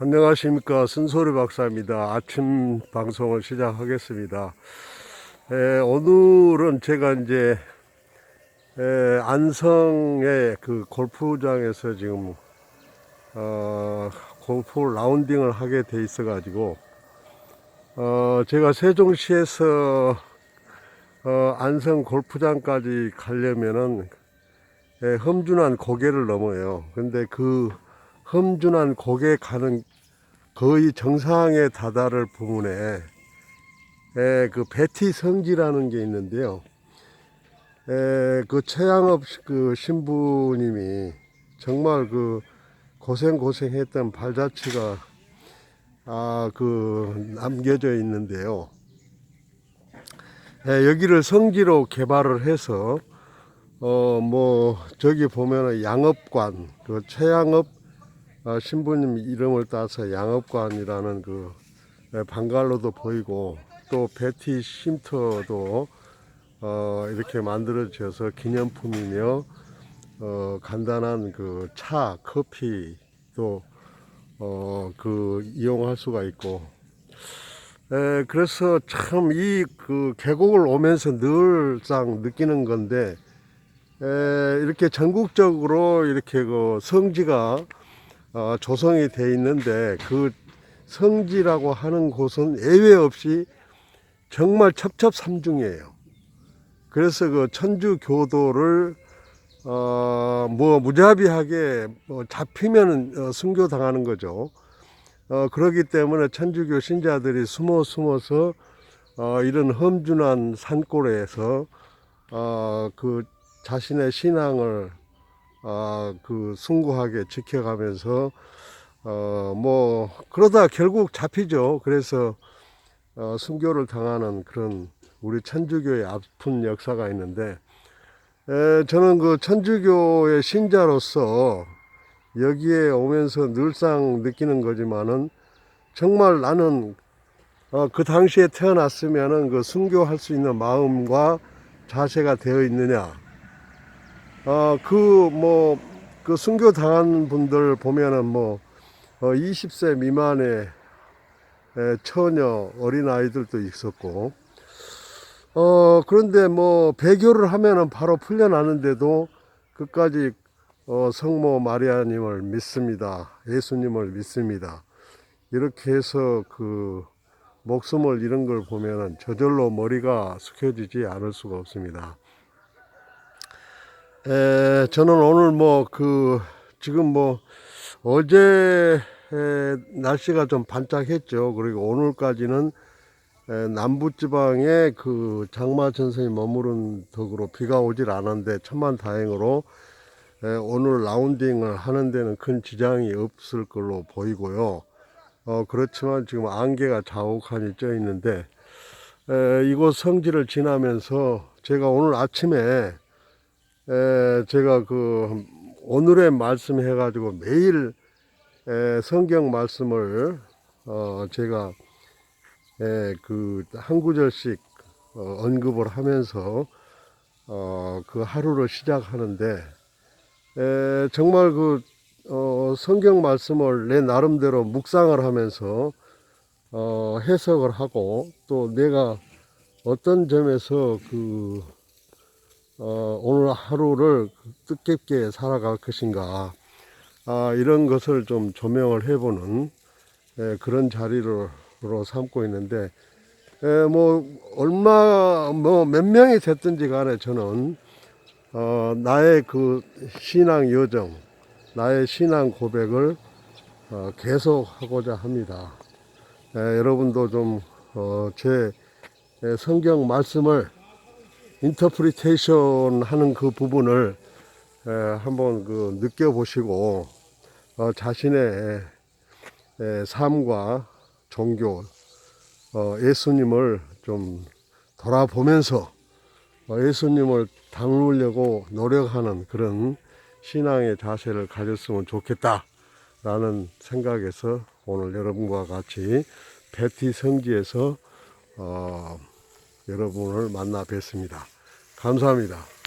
안녕하십니까 순소리 박사입니다. 아침 방송을 시작하겠습니다. 에, 오늘은 제가 이제 에, 안성의 그 골프장에서 지금 어, 골프 라운딩을 하게 돼 있어 가지고 어, 제가 세종시에서 어, 안성 골프장까지 가려면은 에, 험준한 고개를 넘어요. 근데 그 험준한 고개 가는 거의 정상에 다다를 부분에 에, 그 베티 성지라는 게 있는데요. 에, 그 최양업 시- 그 신부님이 정말 그 고생 고생했던 발자취가 아, 그 남겨져 있는데요. 에, 여기를 성지로 개발을 해서 어, 뭐, 저기 보면은 양업관, 그 최양업 어, 신부님 이름을 따서 양업관이라는 그 에, 방갈로도 보이고 또 베티 쉼터도 어, 이렇게 만들어져서 기념품이며 어, 간단한 그 차, 커피도 어, 그 이용할 수가 있고. 에, 그래서 참 이 그 계곡을 오면서 늘상 느끼는 건데 에, 이렇게 전국적으로 이렇게 그 성지가 어, 조성이 돼 있는데 그 성지라고 하는 곳은 예외 없이 정말 첩첩삼중이에요. 그래서 그 천주 교도를 어 뭐 무자비하게 뭐 잡히면 어, 순교 당하는 거죠. 어 그렇기 때문에 천주교 신자들이 숨어 숨어서 어 이런 험준한 산골에서 어 그 자신의 신앙을 아, 그 숭고하게 지켜가면서 어, 뭐 그러다 결국 잡히죠. 그래서 어, 순교를 당하는 그런 우리 천주교의 아픈 역사가 있는데 에, 저는 그 천주교의 신자로서 여기에 오면서 늘상 느끼는 거지만은 정말 나는 어, 그 당시에 태어났으면은 그 순교할 수 있는 마음과 자세가 되어 있느냐 어, 그, 뭐, 그 순교 당한 분들 보면은 뭐, 어, 20세 미만의 에, 처녀, 어린 아이들도 있었고, 어, 그런데 뭐, 배교를 하면은 바로 풀려나는데도 끝까지 어, 성모 마리아님을 믿습니다. 예수님을 믿습니다. 이렇게 해서 그, 목숨을 잃은 걸 보면은 저절로 머리가 숙여지지 않을 수가 없습니다. 에, 저는 오늘 뭐 그 지금 뭐 어제 에, 날씨가 좀 반짝했죠. 그리고 오늘까지는 에, 남부지방에 그 장마 전선이 머무른 덕으로 비가 오질 않았는데 천만 다행으로 에, 오늘 라운딩을 하는 데는 큰 지장이 없을 걸로 보이고요. 어, 그렇지만 지금 안개가 자욱하니 쪄 있는데 에, 이곳 성지를 지나면서 제가 오늘 아침에 에, 제가 그 오늘의 말씀 해가지고 매일 에, 성경 말씀을 어, 제가 에, 그한 구절씩 어, 언급을 하면서 어, 그 하루를 시작하는데 에, 정말 그 어, 성경 말씀을 내 나름대로 묵상을 하면서 어, 해석을 하고 또 내가 어떤 점에서 그 어, 오늘 하루를 뜻깊게 살아갈 것인가 아, 이런 것을 좀 조명을 해보는 에, 그런 자리로 로 삼고 있는데 에, 뭐 얼마 뭐 몇 명이 됐든지 간에 저는 어, 나의 그 신앙 여정 나의 신앙 고백을 어, 계속 하고자 합니다. 에, 여러분도 좀 어, 제 에, 성경 말씀을 인터프리테이션 하는 그 부분을 에, 한번 그 느껴보시고 어, 자신의 에, 삶과 종교 어, 예수님을 좀 돌아보면서 어, 예수님을 닮으려고 노력하는 그런 신앙의 자세를 가졌으면 좋겠다라는 생각에서 오늘 여러분과 같이 베티 성지에서 어, 여러분을 만나 뵙습니다. 감사합니다.